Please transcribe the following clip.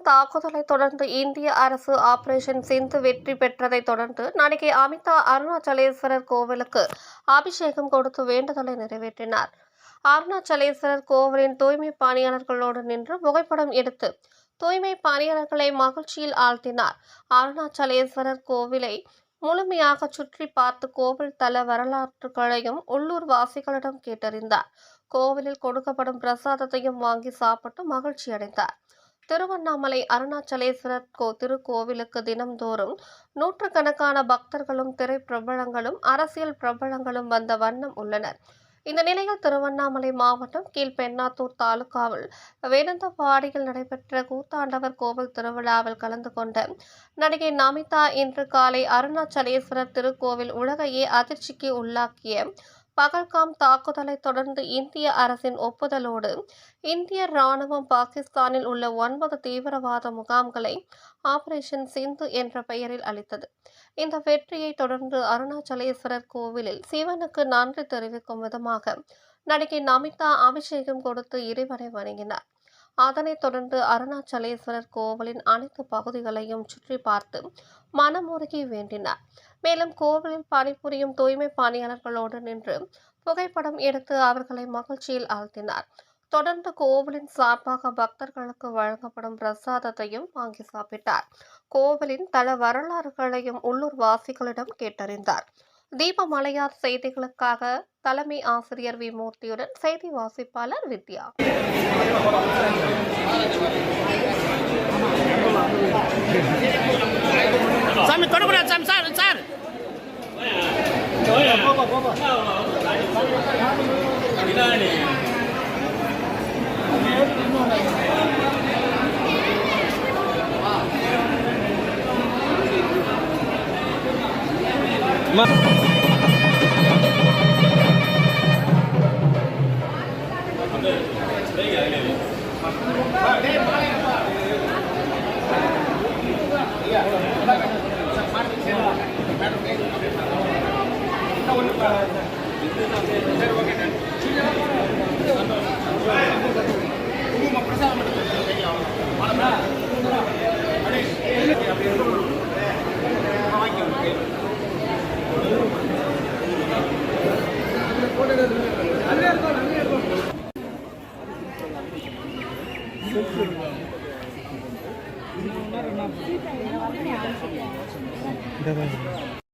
பகல்காம் தாக்குதலை தொடர்ந்து இந்திய அரசு ஆபரேஷன் சிந்து வெற்றி பெற்றதை தொடர்ந்து நடிகை அமிதா அருணாச்சலேஸ்வரர் கோவிலுக்கு அபிஷேகம் கொடுத்து வேண்டுதலை நிறைவேற்றினார். அருணாச்சலேஸ்வரர் கோவிலின் தூய்மை பணியாளர்களோடு நின்று புகைப்படம் எடுத்து தூய்மை பணியாளர்களை மகிழ்ச்சியில் ஆழ்த்தினார். அருணாச்சலேஸ்வரர் கோவிலை முழுமையாக சுற்றி பார்த்து கோவில் தல வரலாற்றுகளையும் உள்ளூர் வாசிகளிடம் கேட்டறிந்தார். கோவிலில் கொடுக்கப்படும் பிரசாதத்தையும் வாங்கி சாப்பிட்டு மகிழ்ச்சி அடைந்தார் திருவண்ணாமலை அருணாச்சலேஸ்வரர் கோ திருக்கோவிலுக்கு தினம்தோறும் நூற்றுக்கணக்கான பக்தர்களும் திரைப்பிரபலங்களும் அரசியல் பிரபலங்களும் வந்த வண்ணம் உள்ளனர். இந்த நிலையில் திருவண்ணாமலை மாவட்டம் கீழ்பெண்ணாத்தூர் தாலுகாவில் வேடந்தபாடியில் நடைபெற்ற கூத்தாண்டவர் கோவில் திருவிழாவில் கலந்து கொண்ட நடிகை நமிதா இன்று காலை அருணாச்சலேஸ்வரர் திருக்கோவில் உலகையே அதிர்ச்சிக்கு உள்ளாக்கிய பகல்காம் தாக்குதலை தொடர்ந்து இந்திய அரசின் ஒப்புதலோடு இந்திய ராணுவம் பாகிஸ்தானில் உள்ள ஒன்பது தீவிரவாத முகாம்களை ஆபரேஷன் சிந்து என்ற பெயரில் அளித்தது. இந்த வெற்றியை தொடர்ந்து அருணாச்சலேஸ்வரர் கோவிலில் சிவனுக்கு நன்றி தெரிவிக்கும் விதமாக நடிகை நமிதா அபிஷேகம் கொடுத்து இறைவனை வணங்கினார். அதனைத் தொடர்ந்து அருணாச்சலேஸ்வரர் கோவிலின் அனைத்து பகுதிகளையும் சுற்றி பார்த்து மனமுருகி வேண்டினார். மேலும் கோவிலில் பணிபுரியும் தூய்மை பணியாளர்களோடு நின்று புகைப்படம் எடுத்து அவர்களை மகிழ்ச்சியில் ஆழ்த்தினார். தொடர்ந்து கோவிலின் சார்பாக பக்தர்களுக்கு வழங்கப்படும் பிரசாதத்தையும் வாங்கி சாப்பிட்டார். கோவிலின் தல வரலாறுகளையும் உள்ளூர் வாசிகளிடம் கேட்டறிந்தார். தீபமலையார் செய்திகளுக்காக தலைமை ஆசிரியர் வி மூர்த்தியுடன் செய்தி வாசிப்பாளர் வித்யா. சாமி தொடக்கூடாது சாமி சார் சார். அதுவே இருக்கும் அதுவே இருக்கும் இந்த